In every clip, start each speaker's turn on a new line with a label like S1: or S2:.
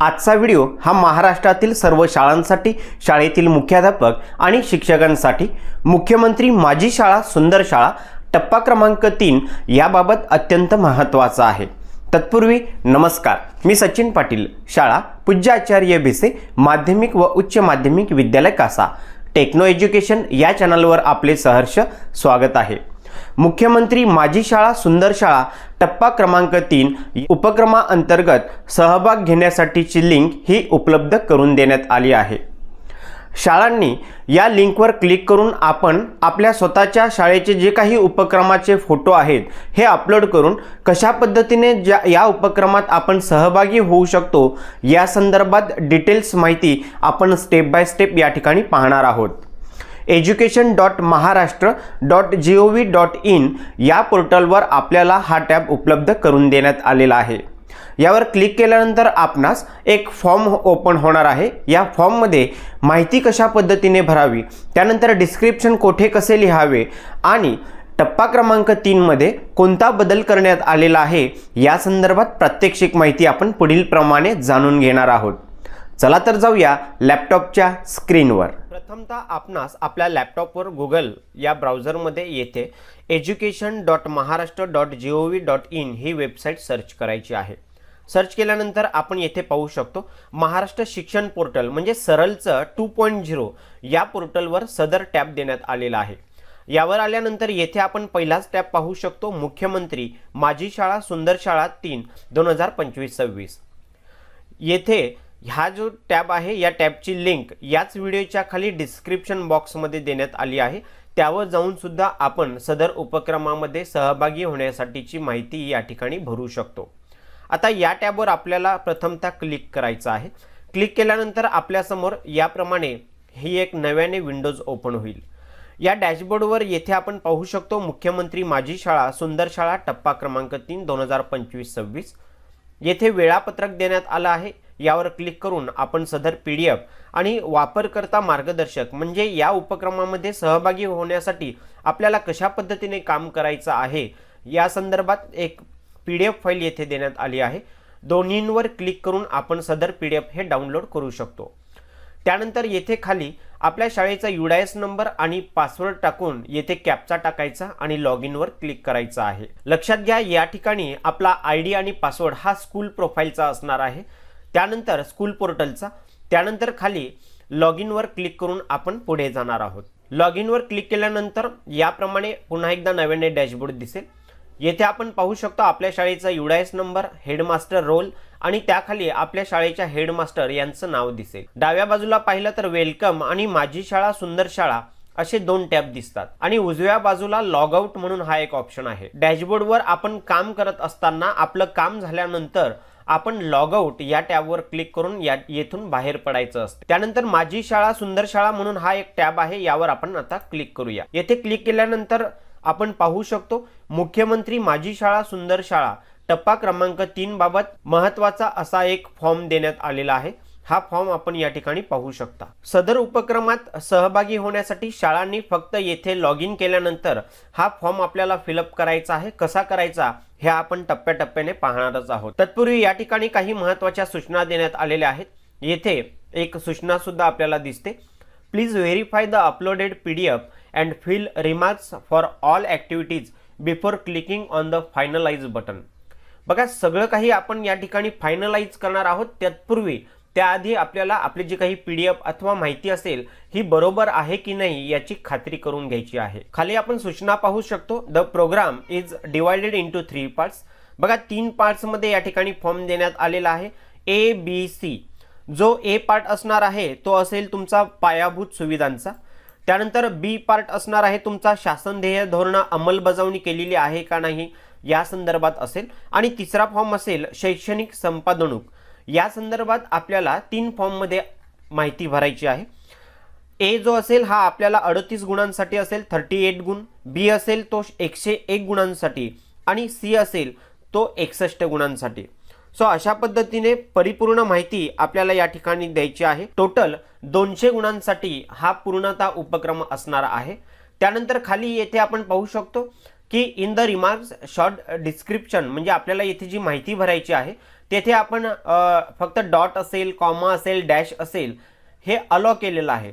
S1: आजचा व्हिडिओ हा महाराष्ट्रातील सर्व शाळांसाठी शाळेतील मुख्याध्यापक आणि शिक्षकांसाठी. मुख्यमंत्री माझी शाळा सुंदर शाळा टप्पा क्रमांक तीन याबाबत अत्यंत महत्त्वाचा आहे. तत्पूर्वी नमस्कार मी सचिन पाटील शाळा पूज्य आचार्य भिसे माध्यमिक व उच्च माध्यमिक विद्यालय कासा. टेक्नो एज्युकेशन या चॅनलवर आपले सहर्ष स्वागत आहे. मुख्यमंत्री माझी शाळा सुंदर शाळा टप्पा क्रमांक तीन उपक्रमाअंतर्गत सहभाग घेण्यासाठीची लिंक ही उपलब्ध करून देण्यात आली आहे. शाळांनी या लिंकवर क्लिक करून आपण आपल्या स्वतःच्या शाळेचे जे काही उपक्रमाचे फोटो आहेत हे अपलोड करून कशा पद्धतीने ज्या या उपक्रमात आपण सहभागी होऊ शकतो या संदर्भात डिटेल्स माहिती आपण स्टेप बाय स्टेप या ठिकाणी पाहणार आहोत. Education dot Maharashtra dot G O V dot in या पोर्टलवर आपल्याला हा टॅब उपलब्ध करून देण्यात आलेला आहे. यावर क्लिक केल्यानंतर आपणास एक फॉर्म ओपन होणार आहे. या फॉर्ममध्ये माहिती कशा पद्धतीने भरावी त्यानंतर डिस्क्रिप्शन कोठे कसे लिहावे आणि टप्पा क्रमांक तीनमध्ये कोणता बदल करण्यात आलेला आहे या संदर्भात प्रात्यक्षिक माहिती आपण पुढील प्रमाणे जाणून घेणार आहोत. चला तर जाऊया लॅपटॉपच्या स्क्रीनवर प्रथमतः आपणास आपल्या लॅपटॉपवर गुगल या ब्राउझरमध्ये येथे education dot Maharashtra dot G O V dot in he website search करायची आहे. सर्च केल्यानंतर आपण येथे पाहू शकतो महाराष्ट्र शिक्षण पोर्टल म्हणजे सरळचं टू पॉईंट झिरो या पोर्टलवर सदर टॅब देण्यात आलेला आहे. यावर आल्यानंतर येथे आपण पहिलाच टॅब पाहू शकतो मुख्यमंत्री माझी शाळा सुंदर शाळा तीन दोन हजार पंचवीस सव्वीस. येथे ह्या जो टॅब आहे या टॅबची लिंक याच व्हिडिओच्या खाली डिस्क्रिप्शन बॉक्समध्ये देण्यात आली आहे. त्यावर जाऊन सुद्धा आपण सदर उपक्रमामध्ये सहभागी होण्यासाठीची माहिती या ठिकाणी भरू शकतो. आता या टॅबवर आपल्याला प्रथमतः क्लिक करायचं आहे. क्लिक केल्यानंतर आपल्यासमोर याप्रमाणे ही एक नव्याने विंडोज ओपन होईल. या डॅशबोर्डवर येथे आपण पाहू शकतो मुख्यमंत्री माझी शाळा सुंदर शाळा टप्पा क्रमांक तीन दोन हजार पंचवीस सव्वीस. येथे वेळापत्रक देण्यात आलं आहे. यावर क्लिक करून आपण सदर पी डी एफ आणि वापरकर्ता मार्गदर्शक म्हणजे या उपक्रमामध्ये सहभागी होण्यासाठी आपल्याला कशा पद्धतीने काम करायचं आहे या संदर्भात एक पी डी एफ फाईल येथे देण्यात आली आहे. दोन्हींवर क्लिक करून आपण सदर पी डी एफ हे डाउनलोड करू शकतो. त्यानंतर येथे खाली आपल्या शाळेचा यू एस नंबर आणि पासवर्ड टाकून येथे कॅपचा टाकायचा आणि लॉग इनवर क्लिक करायचा आहे. लक्षात घ्या या ठिकाणी आपला आय डी आणि पासवर्ड हा स्कूल प्रोफाईलचा असणार आहे. त्यानंतर स्कूल पोर्टलचा त्यानंतर खाली लॉग इनवर क्लिक करून आपण पुढे जाणार आहोत. लॉग इनवर क्लिक केल्यानंतर याप्रमाणे पुन्हा एकदा नव्याने डॅशबोर्ड दिसेल. येथे आपण पाहू शकतो आपल्या शाळेचा युडायस नंबर हेडमास्टर रोल आणि त्याखाली आपल्या शाळेच्या हेडमास्टर यांचं नाव दिसेल. डाव्या बाजूला पाहिलं तर वेलकम आणि माझी शाळा सुंदर शाळा असे दोन टॅब दिसतात. आणि उजव्या बाजूला लॉग आउट म्हणून हा एक ऑप्शन आहे. डॅशबोर्डवर आपण काम करत असताना आपलं काम झाल्यानंतर आपण लॉग आउट या टॅबवर क्लिक करून या येथून बाहेर पडायचं असतं. त्यानंतर माझी शाळा सुंदर शाळा म्हणून हा एक टॅब आहे यावर आपण आता क्लिक करूया. येथे क्लिक केल्यानंतर आपण पाहू शकतो मुख्यमंत्री माझी शाळा सुंदर शाळा टप्पा क्रमांक तीन बाबत महत्त्वाचा असा एक फॉर्म देण्यात आलेला आहे. हा फॉर्म आपण या ठिकाणी पाहू शकता. सदर उपक्रमात सहभागी होण्यासाठी शाळांनी फक्त येथे लॉग इन केल्यानंतर हा फॉर्म आपल्याला फिलअप करायचा आहे. कसा करायचा हे आपण टप्प्याटप्प्याने पाहणारच आहोत. तत्पूर्वी या ठिकाणी काही महत्त्वाच्या सूचना देण्यात आलेल्या आहेत. येथे एक सूचना सुद्धा आपल्याला दिसते. Please verify the uploaded P D F and fill remarks for all activities before clicking on the finalise button. बघा सगळं काही आपण या ठिकाणी फायनलाइज करणार आहोत. तत्पूर्वी त्याआधी आपल्याला आपली जी काही पी डी एफ अथवा माहिती असेल ही बरोबर आहे की नाही याची खात्री करून घ्यायची आहे. खाली आपण सूचना पाहू शकतो the programme is divided into three parts. बघा तीन पार्ट्समध्ये या ठिकाणी फॉर्म देण्यात आलेला आहे. A B C. जो ए पार्ट असणार आहे तो असेल तुमचा पायाभूत सुविधांचा. त्यानंतर बी पार्ट असणार आहे तुमचा शासन ध्येय धोरण अंमलबजावणी केलेली आहे का नाही या संदर्भात असेल. आणि तिसरा फॉर्म असेल शैक्षणिक संपादनूक या संदर्भात आपल्याला तीन फॉर्ममध्ये माहिती भरायची आहे. ए जो असेल हा आपल्याला अडतीस गुणांसाठी असेल थर्टी एट गुण. बी असेल तो एकशे एक गुणांसाठी. आणि सी असेल तो एकसष्ट गुणांसाठी. सो अशा पद्धतीने परिपूर्ण माहिती आपल्याला या ठिकाणी द्यायची आहे. टोटल दोनशे गुणांसाठी हा पूर्णतः उपक्रम असणार आहे. त्यानंतर खाली येथे आपण पाहू शकतो की in the remarks short description म्हणजे आपल्याला येथे जी माहिती भरायची आहे तेथे आपण फक्त डॉट असेल कॉमा असेल डॅश असेल हे अलो केलेलं आहे.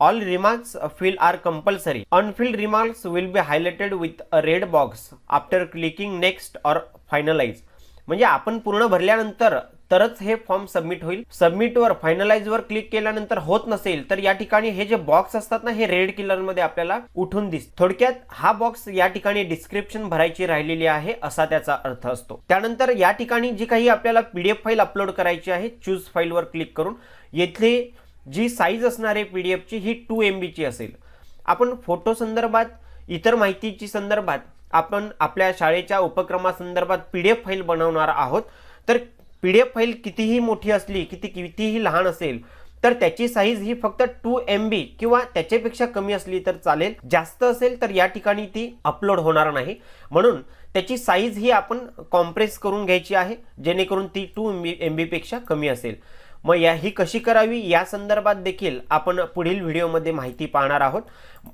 S1: All remarks fill are compulsory unfilled remarks will be highlighted with a red box after clicking next or finalise म्हणजे आपण पूर्ण भरल्यानंतर तरच हे फॉर्म सबमिट होईल. सबमिटवर फायनलाइजवर क्लिक केल्यानंतर होत नसेल तर या ठिकाणी हे जे बॉक्स असतात ना हे रेडमध्ये आपल्याला उठून दिस थोडक्यात हा बॉक्स या ठिकाणी डिस्क्रिप्शन भरायची राहिलेली आहे असा त्याचा अर्थ असतो. त्यानंतर या ठिकाणी जी काही आपल्याला पीडीएफ फाईल अपलोड करायची आहे चूज फाईलवर क्लिक करून येथे जी साईज असणार आहे पीडीएफची ही टू एम बीची असेल. आपण फोटो संदर्भात इतर माहितीची संदर्भात आपण आपल्या शाळेच्या उपक्रमासंदर्भात पी डी एफ फाईल बनवणार आहोत. तर पी डी एफ फाईल कितीही मोठी असली किती कितीही लहान असेल तर त्याची साईज ही फक्त टू एम बी किंवा त्याच्यापेक्षा कमी असली तर चालेल. जास्त असेल तर या ठिकाणी ती अपलोड होणार नाही. म्हणून त्याची साईज ही आपण कॉम्प्रेस करून घ्यायची आहे जेणेकरून ती टू एम बी एम बीपेक्षा कमी असेल. मग या ही कशी करावी? या संदर्भात देखील आपण पुढील व्हिडिओमध्ये माहिती पाहणार आहोत.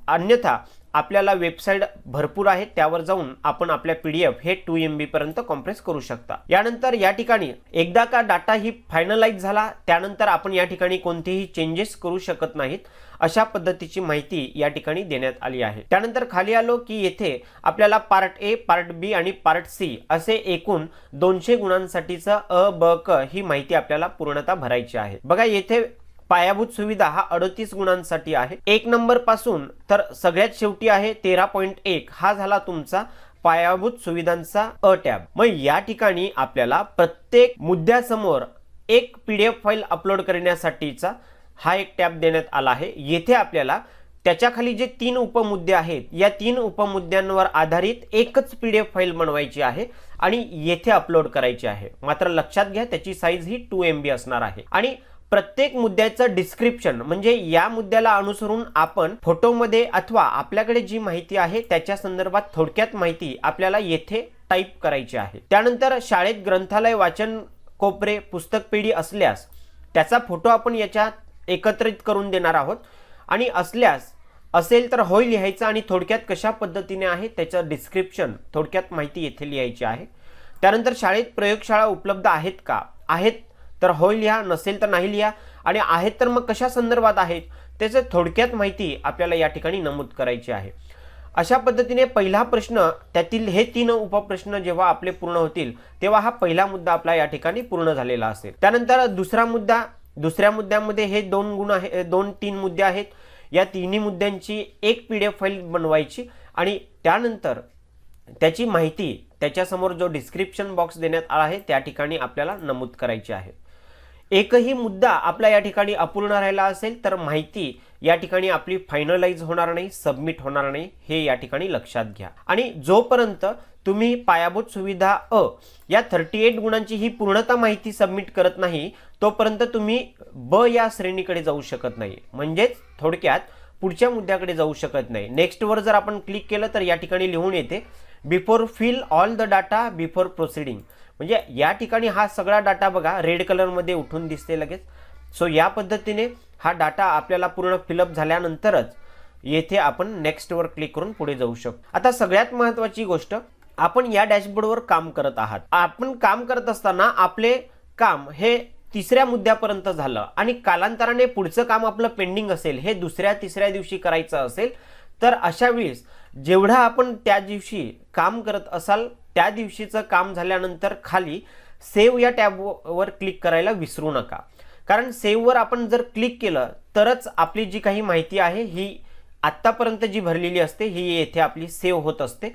S1: अन्यथा आपल्याला वेबसाईट भरपूर आहेत त्यावर जाऊन आपण आपल्या पीडीएफ हे टू एम बी पर्यंत कॉम्प्रेस करू शकता. यानंतर या ठिकाणी एकदा का डाटा ही फायनलाइज झाला त्यानंतर आपण या ठिकाणी कोणतेही चेंजेस करू शकत नाहीत अशा पद्धतीची माहिती या ठिकाणी देण्यात आली आहे. त्यानंतर खाली आलो की येथे आपल्याला पार्ट ए पार्ट बी आणि पार्ट सी असे एकूण दोनशे गुणांसाठीचं अ ब क ही माहिती आपल्याला पूर्णतः भरायची आहे. बघा येथे पायाभूत सुविधा हा अडतीस गुणांसाठी आहे. एक नंबरपासून तर सगळ्यात शेवटी आहे तेरा पॉईंट एक. हा झाला तुमचा पायाभूत सुविधांचा अ टॅब. मग या ठिकाणी आपल्याला प्रत्येक मुद्द्यासमोर एक P D F file upload करण्यासाठीचा हा एक टॅब देण्यात आला आहे. येथे आपल्याला त्याच्याखाली जे तीन उपमुद्दे आहेत या तीन उपमुद्द्यांवर आधारित एकच पी डी एफ फाईल बनवायची आहे आणि येथे अपलोड करायची आहे. मात्र लक्षात घ्या त्याची साईज ही टू एम बी असणार आहे. आणि प्रत्येक मुद्द्याचं डिस्क्रिप्शन म्हणजे या मुद्द्याला अनुसरून आपण फोटोमध्ये अथवा आपल्याकडे जी माहिती आहे त्याच्या संदर्भात थोडक्यात माहिती आपल्याला येथे टाईप करायची आहे. त्यानंतर शाळेत ग्रंथालय वाचन कोपरे पुस्तक पेढी असल्यास त्याचा फोटो आपण याच्यात एकत्रित करून देणार आहोत. आणि असल्यास असेल तर होय लिहायचं आणि थोडक्यात कशा पद्धतीने आहे त्याचं डिस्क्रिप्शन थोडक्यात माहिती येथे लिहायची आहे. त्यानंतर शाळेत प्रयोगशाळा उपलब्ध आहेत का? आहेत तर होय लिहा नसेल तर नाही लिहा. आणि आहेत तर मग कशा संदर्भात आहेत? त्याचं थोडक्यात माहिती आपल्याला या ठिकाणी नमूद करायची आहे. अशा पद्धतीने पहिला प्रश्न त्यातील हे तीन उपप्रश्न जेव्हा आपले पूर्ण होतील तेव्हा हा पहिला मुद्दा आपला या ठिकाणी पूर्ण झालेला असेल. त्यानंतर दुसरा मुद्दा दुसऱ्या मुद्द्यामध्ये हे दोन गुण आहे दोन तीन मुद्दे आहेत. या तिन्ही मुद्द्यांची एक पी डी एफ फाईल बनवायची आणि त्यानंतर त्याची माहिती त्याच्यासमोर जो डिस्क्रिप्शन बॉक्स देण्यात आला आहे त्या ठिकाणी आपल्याला नमूद करायची आहे. एकही मुद्दा आपला या ठिकाणी अपूर्ण राहिला असेल तर माहिती या ठिकाणी आपली फायनलाइज होणार नाही सबमिट होणार नाही हे या ठिकाणी लक्षात घ्या. आणि जोपर्यंत तुम्ही पायाभूत सुविधा अ या थर्टी एट गुणांची ही पूर्णता माहिती सबमिट करत नाही तोपर्यंत तुम्ही ब या श्रेणीकडे जाऊ शकत नाही. म्हणजेच थोडक्यात पुढच्या मुद्द्याकडे जाऊ शकत नाही. नेक्स्टवर जर आपण क्लिक केलं तर या ठिकाणी लिहून येते before fill all the data before proceeding म्हणजे या ठिकाणी हा सगळा डाटा बघा रेड कलरमध्ये उठून दिसते लगेच. सो या पद्धतीने हा डाटा आपल्याला पूर्ण फिलअप झाल्यानंतरच येथे आपण नेक्स्टवर क्लिक करून पुढे जाऊ शकतो. आता सगळ्यात महत्त्वाची गोष्ट आपण या डॅशबोर्डवर काम करत आहात. आपण काम करत असताना आपले काम हे तिसऱ्या मुद्द्यापर्यंत झालं आणि कालांतराने पुढचं काम आपलं पेंडिंग असेल हे दुसऱ्या तिसऱ्या दिवशी करायचं असेल तर अशा वेळेस जेवढं आपण त्या दिवशी काम करत असाल त्या दिवशीचं काम झाल्यानंतर खाली सेव्ह या टॅबवर क्लिक करायला विसरू नका. कारण सेव्हवर आपण जर क्लिक केलं तरच आपली जी काही माहिती आहे ही आत्तापर्यंत जी भरलेली असते ही येथे आपली सेव्ह होत असते.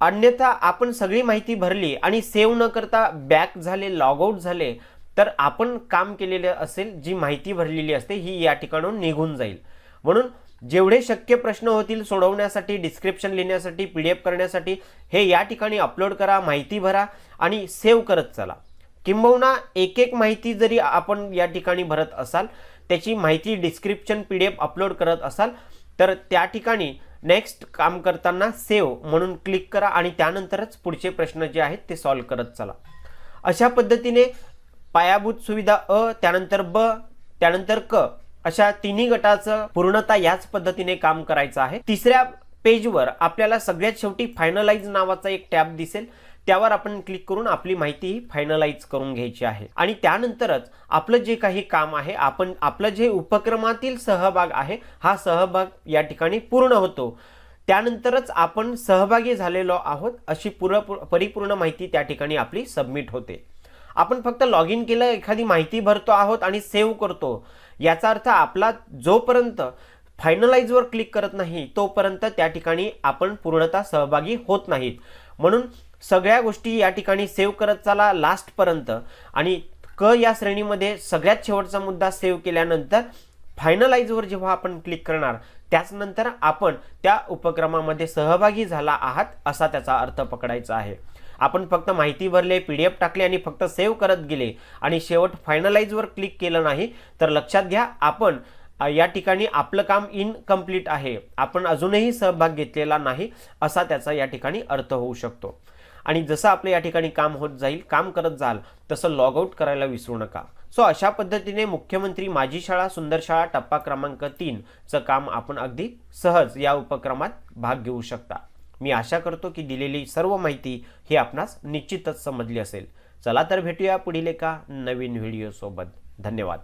S1: अन्यथा आपण सगळी माहिती भरली आणि सेव्ह न करता बॅक झाले लॉगआउट झाले तर आपण काम केलेले असेल जी माहिती भरलेली असते ही या ठिकाणून निघून जाईल. म्हणून जेवढे शक्य प्रश्न होतील सोडवण्यासाठी डिस्क्रिप्शन लिहिण्यासाठी पी डी एफ करण्यासाठी हे या ठिकाणी अपलोड करा माहिती भरा आणि सेव्ह करत चला. किंबहुना एक एक माहिती जरी आपण या ठिकाणी भरत असाल त्याची माहिती description P D F upload करत असाल तर त्या ठिकाणी नेक्स्ट काम करताना सेव्ह म्हणून क्लिक करा आणि त्यानंतरच पुढचे प्रश्न जे आहेत ते सॉल्व करत चला. अशा पद्धतीने पायाभूत सुविधा अ त्यानंतर ब त्यानंतर क अशा तिन्ही गटाचं पूर्णता याच पद्धतीने काम करायचं आहे. तिसऱ्या पेजवर आपल्याला सगळ्यात शेवटी फायनलाइज नावाचा एक टॅब दिसेल. त्यावर आपण क्लिक करून आपली माहिती फायनलाइज करून घ्यायची आहे. आणि त्यानंतरच आपलं जे काही काम आहे आपण आपलं जे उपक्रमातील सहभाग आहे हा सहभाग या ठिकाणी पूर्ण होतो. त्यानंतरच आपण सहभागी झालेलो आहोत अशी पुरपूर परिपूर्ण माहिती त्या ठिकाणी आपली सबमिट होते. आपण फक्त लॉग इन केलं एखादी माहिती भरतो आहोत आणि सेव्ह करतो. याचा अर्थ आपला जोपर्यंत फायनलाइजवर क्लिक करत नाही तोपर्यंत त्या ठिकाणी आपण पूर्णतः सहभागी होत नाहीत. म्हणून सगळ्या गोष्टी या ठिकाणी सेव्ह करत चाला लास्टपर्यंत आणि क या श्रेणीमध्ये सगळ्यात शेवटचा मुद्दा सेव्ह केल्यानंतर फायनलाइजवर जेव्हा आपण क्लिक करणार त्याचनंतर आपण त्या उपक्रमामध्ये सहभागी झाला आहात असा त्याचा अर्थ पकडायचा आहे. आपण फक्त माहिती भरले पी डी एफ टाकले आणि फक्त सेव्ह करत गेले आणि शेवट फायनलाइजवर क्लिक केलं नाही तर लक्षात घ्या आपण या ठिकाणी आपलं काम इनकम्प्लीट आहे. आपण अजूनही सहभाग घेतलेला नाही असा त्याचा या ठिकाणी अर्थ होऊ शकतो. आणि जसं आपलं या ठिकाणी काम होत जाईल काम करत जाल तसं लॉग आऊट करायला विसरू नका. सो अशा पद्धतीने मुख्यमंत्री माझी शाळा सुंदर शाळा टप्पा क्रमांक तीनचं काम आपण अगदी सहज या उपक्रमात भाग घेऊ शकता. मी आशा करतो की दिलेली सर्व माहिती ही आपणास निश्चितच समजली असेल. चला तर भेटूया पुढील एका नवीन व्हिडिओसोबत. धन्यवाद.